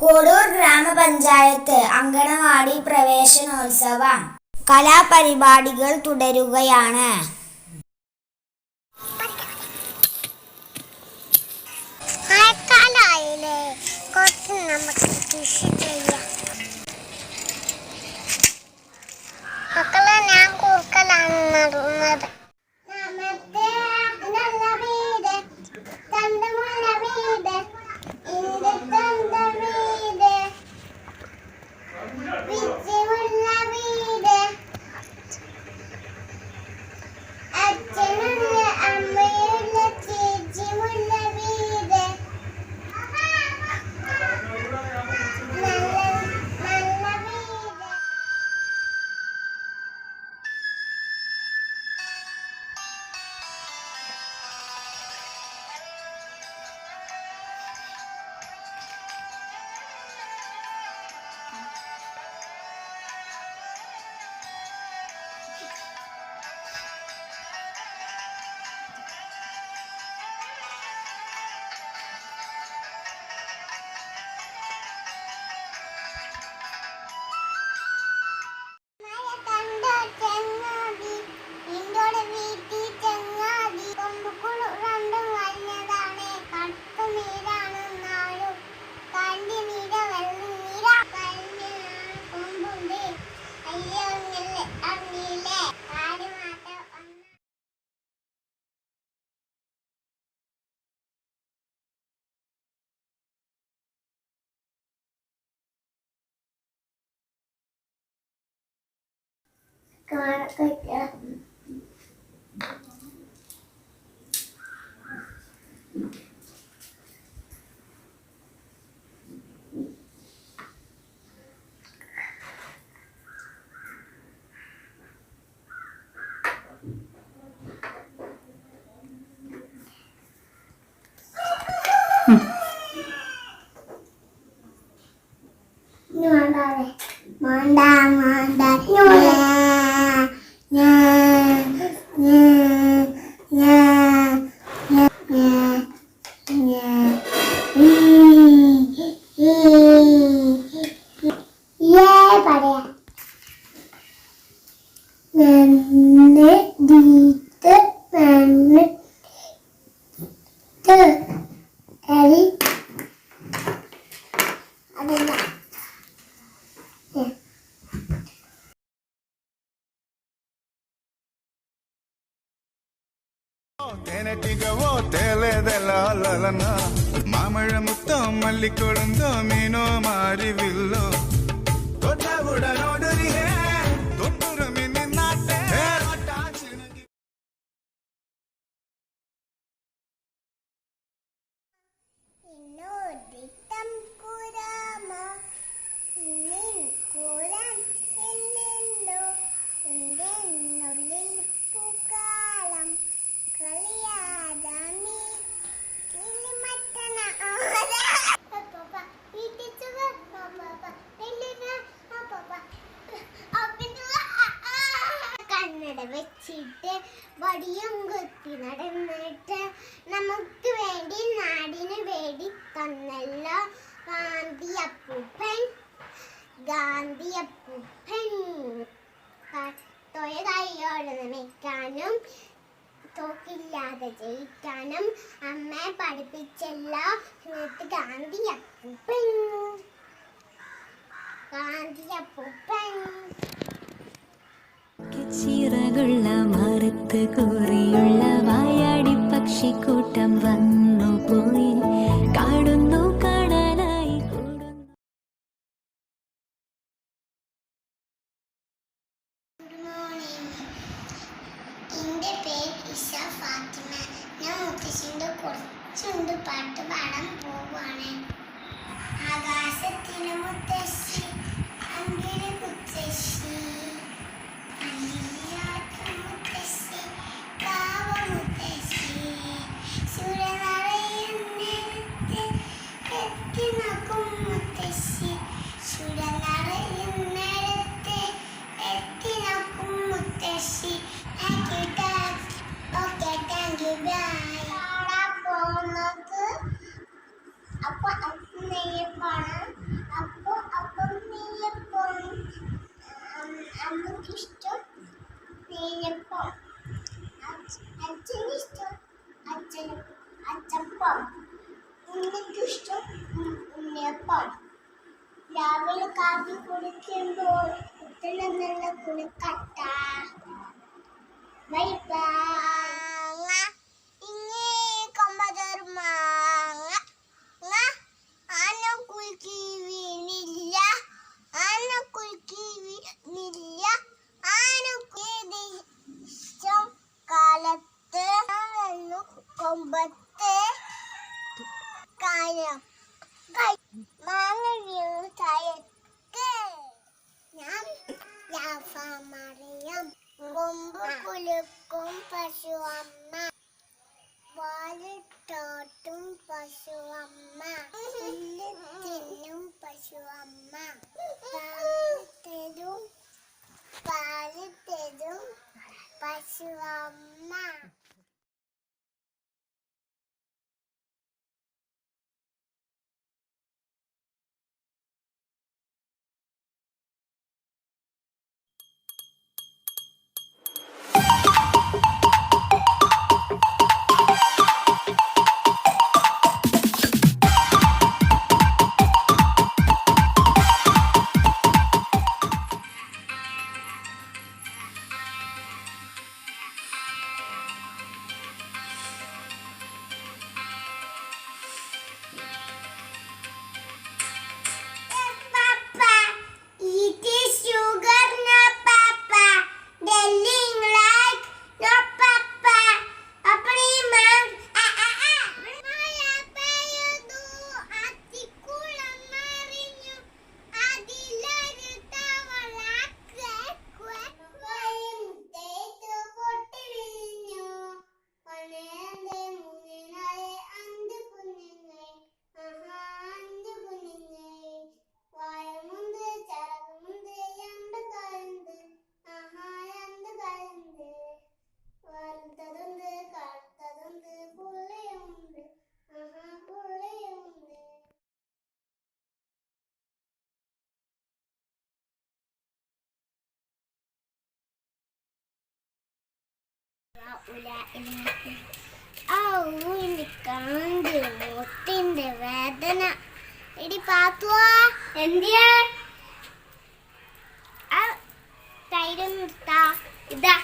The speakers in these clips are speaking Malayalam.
കോടൂർ ഗ്രാമപഞ്ചായത്ത് അങ്കണവാടി പ്രവേശനോത്സവം. കലാപരിപാടികൾ തുടരുകയാണ്. മഴക്കാലായില്ലേ? കുറച്ച് നമുക്ക് കൃഷി ചെയ്യാം. മക്കളെ ഞാൻ കൂർക്കലാണ് നടുന്നത്. നമത്തെ നല്ല വീട്. തണ്ടമുള്ള വീട്. ഇന്റെ വിജയമുള്ള വീട് അച്ഛനുള്ള 干嘛呢快起 മാമഴ മുത്തോ മല്ലിക്കൊടുന്തോ മീനോ മാരിവില്ലോ തൊട്ടവുടനോടൊരിഹേ തൊട്ടുറമിനി വെച്ചിട്ട് വടിയും കുത്തി നടന്നിട്ട് നമുക്ക് വേണ്ടി നാടിന് വേണ്ടി തന്നല്ലോ ഗാന്ധി അപ്പൂപ്പൻ ഗാന്ധി അപ്പൂപ്പൻ തൊയ കൈയോടെ നമിക്കാനും തോക്കില്ലാതെ ജയിക്കാനും അമ്മയെ പഠിപ്പിച്ചല്ലോ എന്നിട്ട് ഗാന്ധി അപ്പൂപ്പൻ ഗാന്ധി അപ്പൂപ്പൻ ചിറകുള്ള മരത്ത് കൂറിയുള്ള വായാടി പക്ഷിക്കൂട്ടം വന്നു പോയി. കാണാനായി കൂടുന്നു. ഗുഡ് എന്റെ പേര് ഇഷ ഫാത്തിമ. ഞാൻ മുത്തശ്ശിന്റെ കുറച്ചുണ്ട് പാട്ട് പാടാൻ പോവുകയാണ്. ആകാശത്തിന് മുത്തശ്ശി അങ്ങനെ മുത്തശ്ശി. ഉണ്ണിയപ്പം. ഉണ്ണിക്കിഷ്ടം ഉണ്ണിയപ്പം. രാവിലെ കാപ്പി കുട്ടനെ നല്ല കുളിക്കട്ട. ബൈ മാങ്ങ. ഇങ്ങേ കൊമ്പതൊരു മാങ്ങ. ആന കുലുക്കി വീണില്ല. ആന കുലുക്കി വീണില്ല. ആന കുലിഷ്ടം കൊമ്പത്തെ ഞാൻ കൊമ്പ് കുലുക്കും പശുവമ്മ. പാലിട്ടോട്ടും പശുവമ്മ. പുല്ല് തിന്നും പശുവമ്മ. പാൽ തരും പാൽ തരും പശുവമ്മ. വേദന. എടി പാത്തുവാ എന്തിയാ തൈര് നിർത്താ ഇതാ.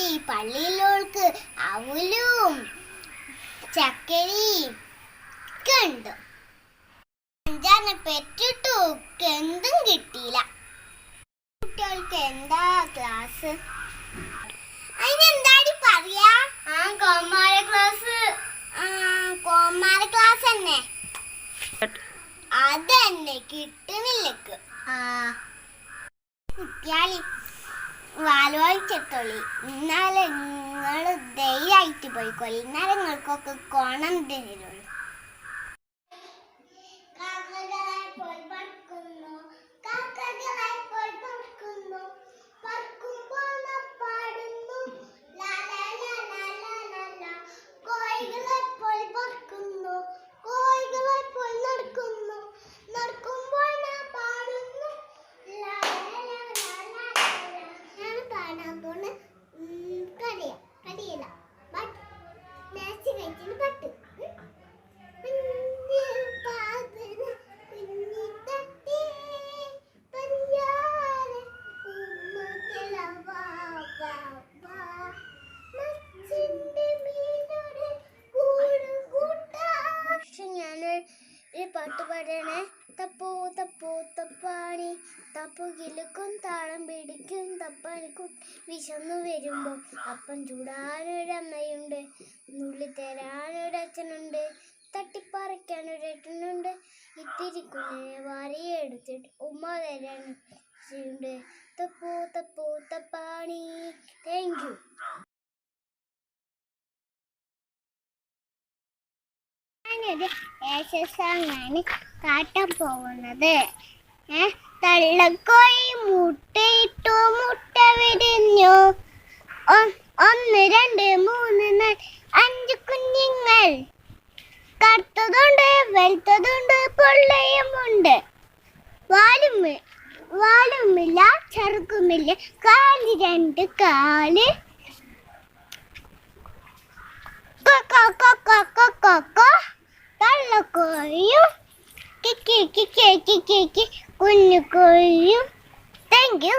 അമൃതപ്പൊടി പള്ളിയിലോൾക്ക് അവലും ചക്കരയും കണ്ടു ഉണ്ട്. അഞ്ചാറിനെ പെറ്റിട്ടു എന്തും കിട്ടിയില്ല. കുട്ടികൾക്ക് എന്താ ക്ലാസ് അതിനെന്താടി പറയാ? ആ കോമാര ക്ലാസ് ആ കോമാര ക്ലാസ് തന്നെ. അതന്നെ കിട്ടുന്നില്ലക്ക്. ആ. വാലോളിച്ചെത്തോളി എന്നാലേ നിങ്ങൾ ധൈര്യമായിട്ട് പോയിക്കോളി. എന്നാലേ നിങ്ങൾക്കൊക്കെ കോണം തരുള്ളൂ. അപ്പം ചൂടാനൊരമ്മയുണ്ട് നുള്ളി തരാനൊരച്ഛനുണ്ട് തട്ടിപ്പറിക്കാനൊരേട്ടനുണ്ട്. ഇത്തിരി കുഞ്ഞിനെ വാരിയെടുത്തിട്ട് ഉമ്മ തരാനുണ്ട് തപ്പൂ തപ്പൂ തപ്പാണി. താങ്ക് യു ഞാനൊരു ആണ് കാട്ടാൻ പോകുന്നത്. ഏ തള്ളക്കോഴി മുട്ടയിട്ടു മുട്ട വിരിഞ്ഞു. ഒന്ന് രണ്ട് മൂന്ന് നാല് അഞ്ച് കുഞ്ഞുങ്ങൾ. കറുത്തതുണ്ട് വെളുത്തതുണ്ട് പൊള്ളയുമുണ്ട്. വാലും വാലുമില്ല ചെറുക്കുമില്ല. കാൽ രണ്ട് കാൽ. കൊക്കോ കൊക്കോ കൊക്കോ കൊ തള്ളക്കോഴിയും കിക്കി കിക്കി കിക്കി കിക്കി കുഞ്ഞു കോഴിയും. താങ്ക് യു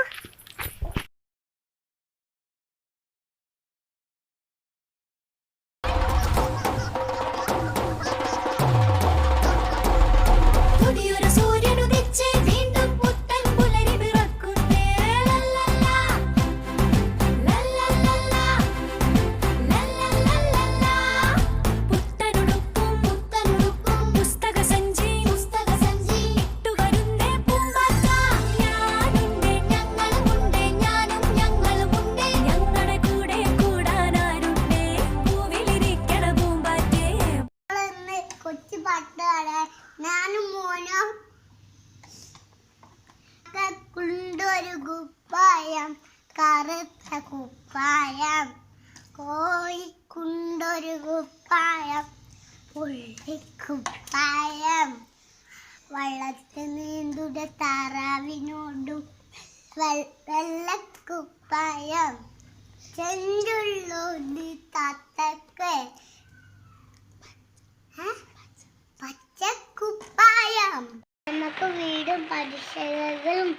കുപ്പായം. കോഴിക്കുണ്ടൊരു കുപ്പായം. പുള്ളിക്കുപ്പായം വള്ളത്തിൽ നീന്തുട താറാവിനോടും വെള്ളക്കുപ്പായം ചെണ്ടുള്ളൂടി താത്തക്ക്. പച്ചക്കുപ്പായം. നമുക്ക് വീടും പരിസരങ്ങളും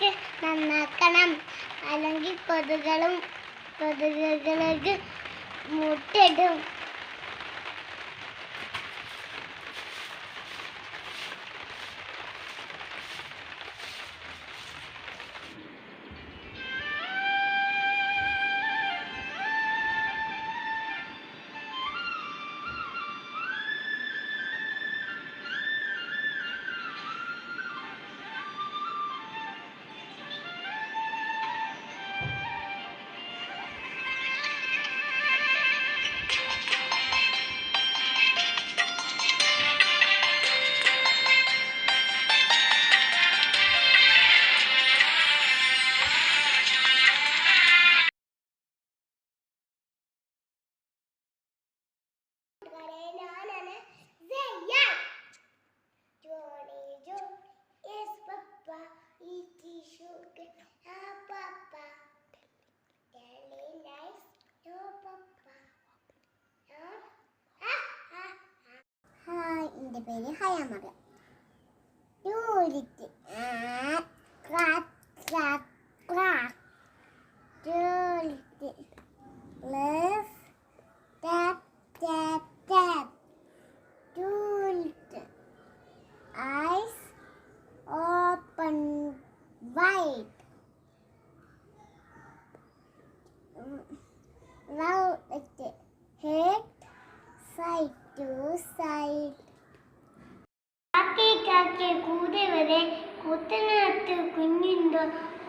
ഒക്കെ നന്നാക്കണം. അല്ലെങ്കിൽ കൊതുകളും കൊതുകുകൾക്ക് മുട്ടിടും പേര് ഹയാമറ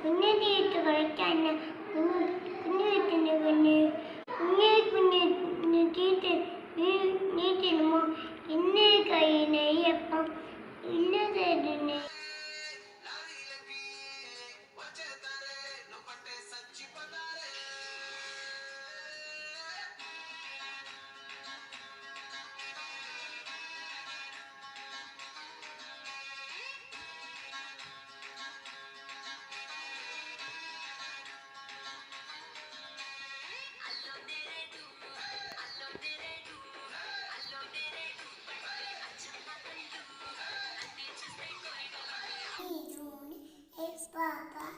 കുഞ്ഞുണ്ടോ കുഞ്ഞു തീറ്റ് കളിക്കാൻ കുഞ്ഞു വീട്ടിന് കുഞ്ഞ് കുഞ്ഞു കുഞ്ഞു തീറ്റ് നീ തിന്നുമോ ഇന്ന് കൈ നെയ്യപ്പം. ഇല്ല 아빠.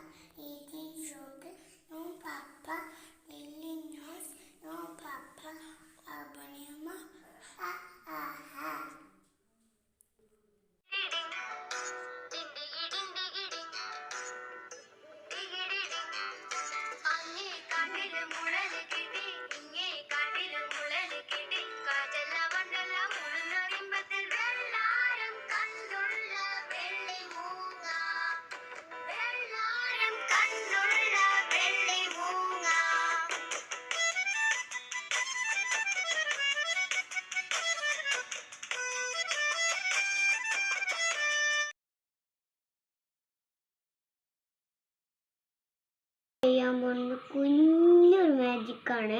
കാണിക്കാൻ പോകുന്നത് കുഞ്ഞൊരു മാജിക്കാണ്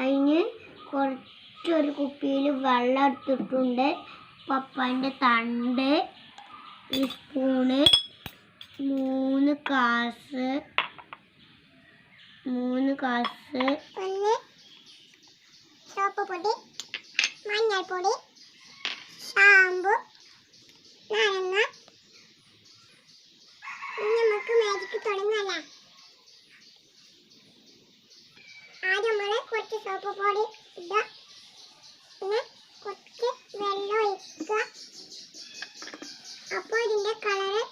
അതിന് കുറച്ചൊരു കുപ്പിയിൽ വെള്ളം എടുത്തിട്ടുണ്ട്. പപ്പാന്റെ തണ്ട് ഒരു സ്പൂണ് മൂന്ന് കാസ് മൂന്ന് കാസ്. സോപ്പ് പൊടി മഞ്ഞൾപ്പൊടി ഷാമ്പു നാരങ്ങ. നമുക്ക് മാജിക്ക് തുടങ്ങാല്ലേ ആദ്യം നമ്മൾ കുറച്ച് സോപ്പ് പൊടി ഇടുക. പിന്നെ കുറച്ച് വെള്ളം ഒഴിക്കുക. അപ്പോൾ ഇതിന്റെ കളറ്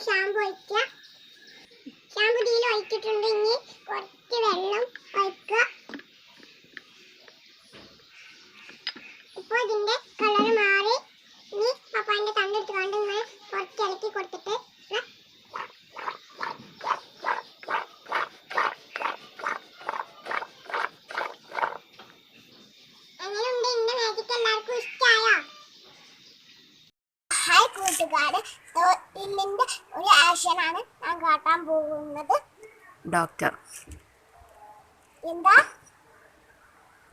ഷാമ്പു ഒഴിക്കുക ഷാമ്പു ഇതിൽ ഒഴിച്ചിട്ടുണ്ട്. ഇനി കുറച്ച് വെള്ളം ഒഴിക്കുക ഇപ്പൊ ഇതിന്റെ കളർ മാറി ഇനി പപ്പാന്റെ തണ്ടെടുത്ത് കൊണ്ട് ഇങ്ങനെ കുറച്ച് ഇളക്കി കൊടുത്തിട്ട് ഇങ്ങനെ എങ്ങനെയുണ്ട് എന്റെ മാജിക് എല്ലാവർക്കും ഇഷ്ടമായോ ഹായ് കൂട്ടുകാര് ഇന്നിന്റെ ഒരു ആക്ഷനാണ് ഞാൻ കാട്ടാൻ പോകുന്നത് ഡോക്ടർ എന്താ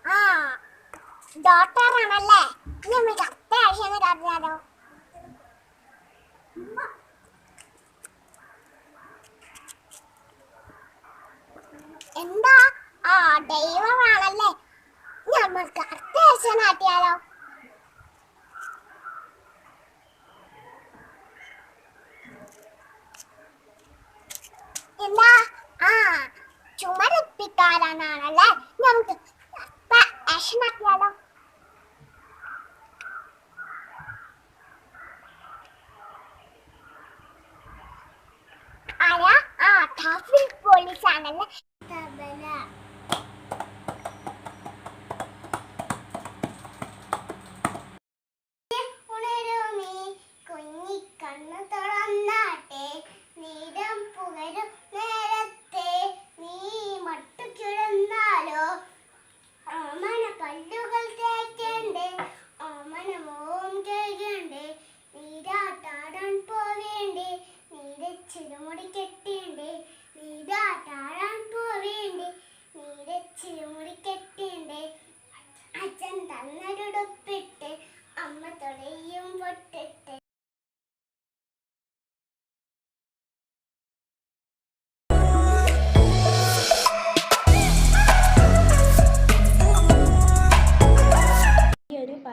ആ ആണല്ലേ ഇനി നമുക്ക് അടുത്ത കാട്ടിയാലോ എന്താ? ആ ദൈവമാണല്ലേ. അടുത്ത ആഴ്ച കാട്ടിയാലോ എന്താ? ആ ചുമരിപ്പിക്കാരനാണല്ലേ. നമുക്ക് അപ്പ ആക്ഷനാക്കിയാലോ ആരാ ആ ട്രാഫിക് പോലീസ് ആണല്ലേ ഉണരുമേ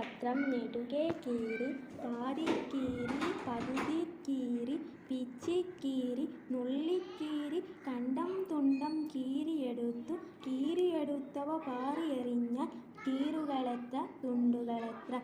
പത്രം നെടുകെ കീറി പാതിക്കീറി പകുതിക്കീറി കീറി പിച്ചിക്കീറി നുള്ളിക്കീറി കണ്ടം തുണ്ടം കീറിയെടുത്തു കീറിയെടുത്തവ പാറിയെറിഞ്ഞാൽ കീറുകളെത്ര തുണ്ടുകളെത്ര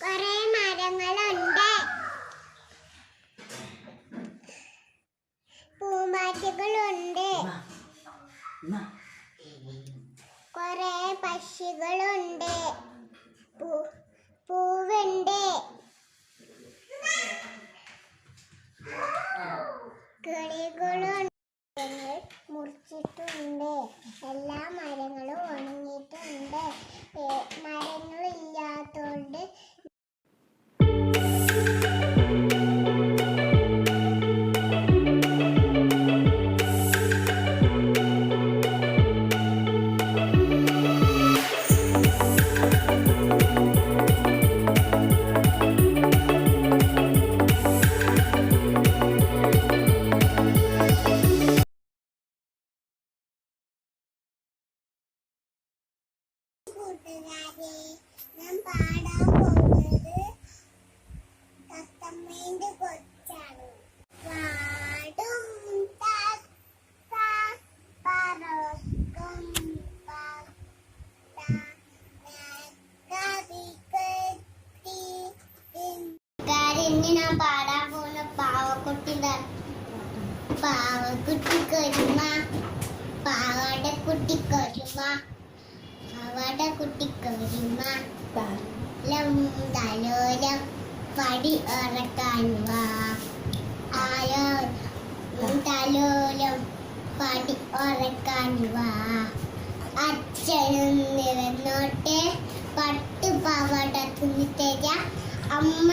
കുറേ മരങ്ങളുണ്ട്. പൂമ്പാറ്റകളുണ്ട്. കുറെ പക്ഷികളുണ്ട്. പൂവുണ്ട്. കിളികളുണ്ട്. മുറിച്ചിട്ടുണ്ട്. എല്ലാ മരങ്ങളും ഉണങ്ങിയിട്ടുണ്ട്. മരങ്ങളില്ലാത്തോണ്ട് കൂട്ടുകാരെ ഞാൻ പാടാൻ പോകുന്നത് തത്തമ്മേന്റെ കൊച്ചാണ്. പാടും പറക്കും ഇന്ന് ഞാൻ പാടാൻ പോകുന്ന? പാവക്കുട്ടി പാവക്കുട്ടി കൊരുമ. പാവാട കുട്ടി കൊരുമ. തലോലം പടി ഇറക്കാൻ വാ. ആയോ തലോലം പടി ഉറക്കാൻ വാ. അച്ഛനും നിറന്നോട്ടെ പട്ടു പാവാട തുന്നി തരാം അമ്മ